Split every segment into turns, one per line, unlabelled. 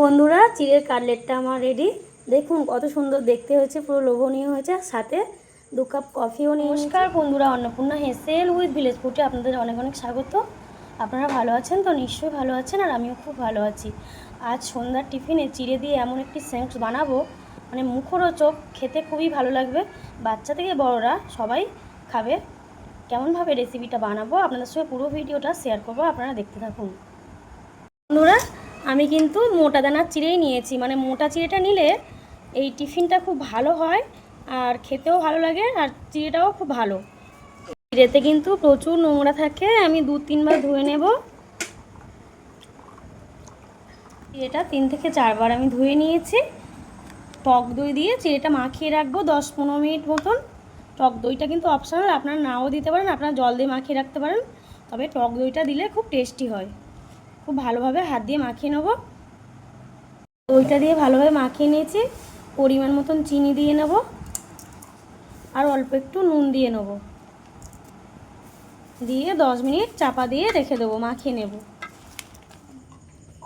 বন্ধুরা, চিড়ের কাটলেটটা আমার রেডি দেখুন কত সুন্দর দেখতে হয়েছে, পুরো লোভনীয় হয়েছে। সাথে দু কাপ কফিও নমস্কার বন্ধুরা, অন্নপূর্ণা হেসেল উইথ ভিলেজ ফুটে আপনাদের অনেক অনেক স্বাগত। আপনারা ভালো আছেন তো? নিশ্চয়ই ভালো আছেন আর আমিও খুব ভালো আছি। আজ সন্ধ্যার টিফিনে চিড়ে দিয়ে এমন একটি স্ন্যাক্স বানাবো। মানে মুখরোচক, খেতে খুবই ভালো লাগবে। বাচ্চা থেকে বড়রা সবাই খাবে। কেমনভাবে রেসিপিটা বানাবো, আপনাদের সঙ্গে পুরো ভিডিওটা শেয়ার করব, আপনারা দেখতে থাকুন। বন্ধুরা আমি কিন্তু মোটা দানার চিড়েই নিয়েছি। মানে মোটা চিড়েটা নিলে এই টিফিনটা খুব ভালো হয় আর খেতেও ভালো লাগে আর চিড়েটাও খুব ভালো। চিড়েতে কিন্তু প্রচুর নোংরা থাকে, আমি দু তিনবার ধুয়ে নেব। চিড়েটা তিন থেকে চারবার আমি ধুয়ে নিয়েছি। টক দই দিয়ে চিড়েটা মাখিয়ে রাখব দশ পনেরো মিনিট মতন। টক দইটা কিন্তু অপশনাল আপনারা নাও দিতে পারেন, আপনারা জল দিয়ে মাখিয়ে রাখতে পারেন। তবে টক দইটা দিলে খুব টেস্টি হয়। খুব ভালোভাবে হাত দিয়ে মাখিয়ে নেব। দইটা দিয়ে ভালোভাবে মাখিয়ে নিয়েছি। পরিমাণ মতন চিনি দিয়ে নেব। আর অল্প একটু নুন দিয়ে নেব। দিয়ে দশ মিনিট চাপা দিয়ে রেখে দেবো, মাখিয়ে নেব।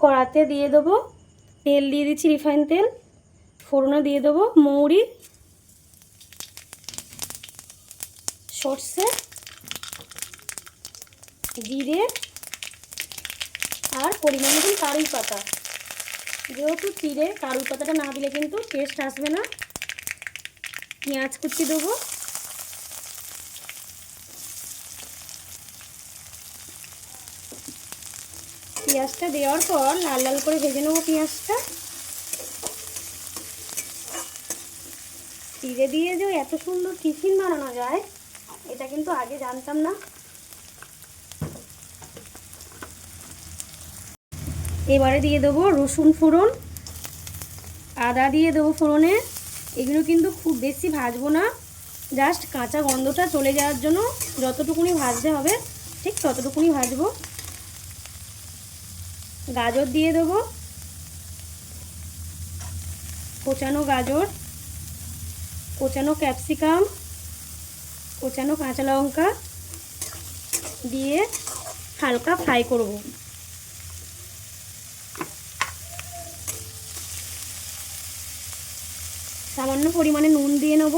কড়াতে দিয়ে দেবো তেল দিয়ে দিচ্ছি রিফাইন তেল। ফোড়নে দিয়ে দেবো মৌরি। সর্ষে। জিরে। আর পরিমাণ মতন কারুই পাতা যেহেতু চিড়ে কারুই পাতাটা না দিলে কিন্তু টেস্ট আসবে না। পেঁয়াজ কুচি দেবো। পেঁয়াজটা দেওয়ার পর লাল লাল করে ভেজে নেব পেঁয়াজটা। চিড়ে দিয়ে যে এত সুন্দর টিফিন বানানো যায়, এটা কিন্তু আগে জানতাম না। এবারে দিয়ে দেবো রসুন ফোড়ন, আদা দিয়ে দেবো ফোড়নে। এগুলো কিন্তু খুব বেশি ভাজবো না, জাস্ট কাঁচা গন্ধটা চলে যাওয়ার জন্য যতটুকুনি ভাজতে হবে, ঠিক ততটুকুনি ভাজবো। গাজর দিয়ে দেবো, কোচানো গাজর, কোচানো ক্যাপসিকাম, কোচানো কাঁচা লঙ্কা দিয়ে হালকা ফ্রাই করব। সামান্য পরিমাণে নুন দিয়ে নেব।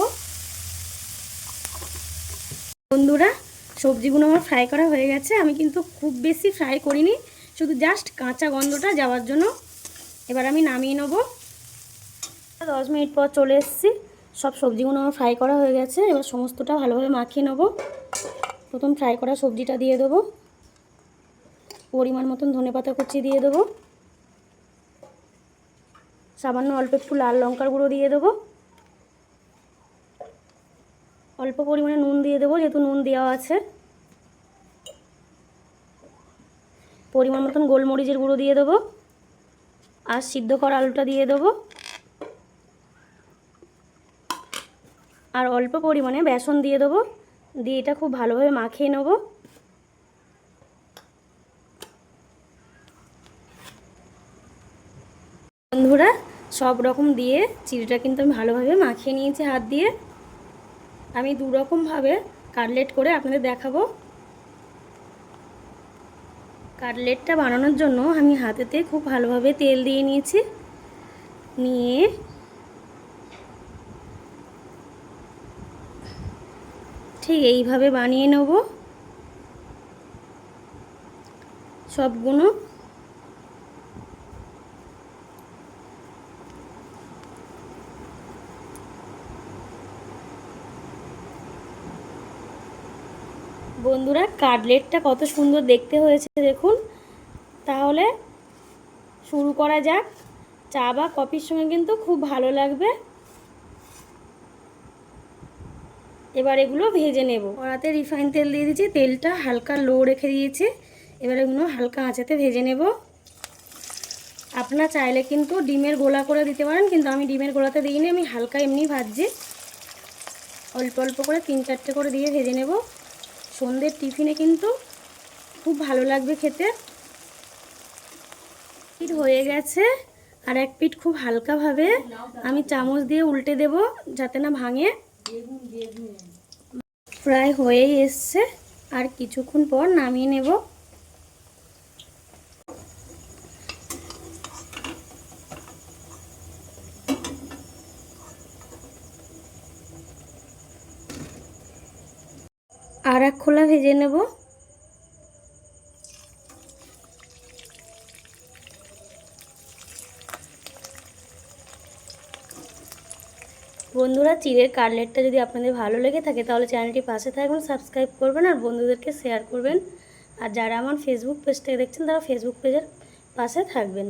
বন্ধুরা, সবজিগুলো আমার ফ্রাই করা হয়ে গেছে। আমি কিন্তু খুব বেশি ফ্রাই করিনি, শুধু জাস্ট কাঁচা গন্ধটা যাওয়ার জন্য। এবার আমি নামিয়ে নেব। দশ মিনিট পর চলে এসেছি। সব সবজিগুলো আমার ফ্রাই করা হয়ে গেছে। এবার সমস্তটা ভালোভাবে মাখিয়ে নেব। প্রথম ফ্রাই করা সবজিটা দিয়ে দেবো। পরিমাণ মতন ধনে পাতা কুচি দিয়ে দেবো। সামান্য অল্প একটু লাল লঙ্কার গুঁড়ো দিয়ে দেবো। অল্প পরিমাণে নুন দিয়ে দেবো, যেহেতু নুন দেওয়া আছে। পরিমাণ মতন গোলমরিচের গুঁড়ো দিয়ে দেবো, আর সিদ্ধ করা আলুটা দিয়ে দেবো। আর অল্প পরিমাণে বেসন দিয়ে দেবো, দিয়ে এটা খুব ভালোভাবে মাখিয়ে নেব। বন্ধুরা, সব রকম দিয়ে চিড়িটা কিন্তু আমি ভালোভাবে মাখিয়ে নিয়েছি হাত দিয়ে। আমি দু রকমভাবে কাটলেট করে আপনাদের দেখাবো। কাটলেটটা বানানোর জন্য আমি হাতেতে খুব ভালোভাবে তেল দিয়ে নিয়েছি। নিয়ে ঠিক এইভাবে বানিয়ে নেব। সবগুলো বন্ধুরা, কাটলেটটা কত সুন্দর দেখতে হয়েছে দেখুন। তাহলে শুরু করা যাক। চা বা কফির সঙ্গে কিন্তু খুব ভালো লাগবে। এবার এগুলো ভেজে নেব। কড়াতে রিফাইন তেল দিয়ে দিয়েছি। তেলটা হালকা লো রেখে দিয়েছি। এবার এগুলো হালকা আঁচাতে ভেজে নেব। আপনারা চাইলে কিন্তু ডিমের গোলা করে দিতে পারেন, কিন্তু আমি ডিমের গোলাতে দিইনি। আমি হালকা এমনি ভাজছি। অল্প অল্প করে তিন চারটে করে দিয়ে ভেজে নেব। সন্ধ্যের টিফিনে কিন্তু খুব ভালো লাগবে খেতে। পিঠ হয়ে গেছে আর এক পিট খুব হালকাভাবে আমি চামচ দিয়ে উল্টে দেব যাতে না ভাঙে। প্রায় হয়েই এসছে। আর কিছুক্ষণ পর নামিয়ে নেব। আর এক খোলা ভেজে নেব। বন্ধুরা, চিড়ের কাটলেটটা যদি আপনাদের ভালো লেগে থাকে, তাহলে চ্যানেলটি পাশে থাকবেন, সাবস্ক্রাইব করবেন আর বন্ধুদেরকে শেয়ার করবেন। আর যারা আমার ফেসবুক পেজটাকে দেখছেন, তারা ফেসবুক পেজের পাশে থাকবেন।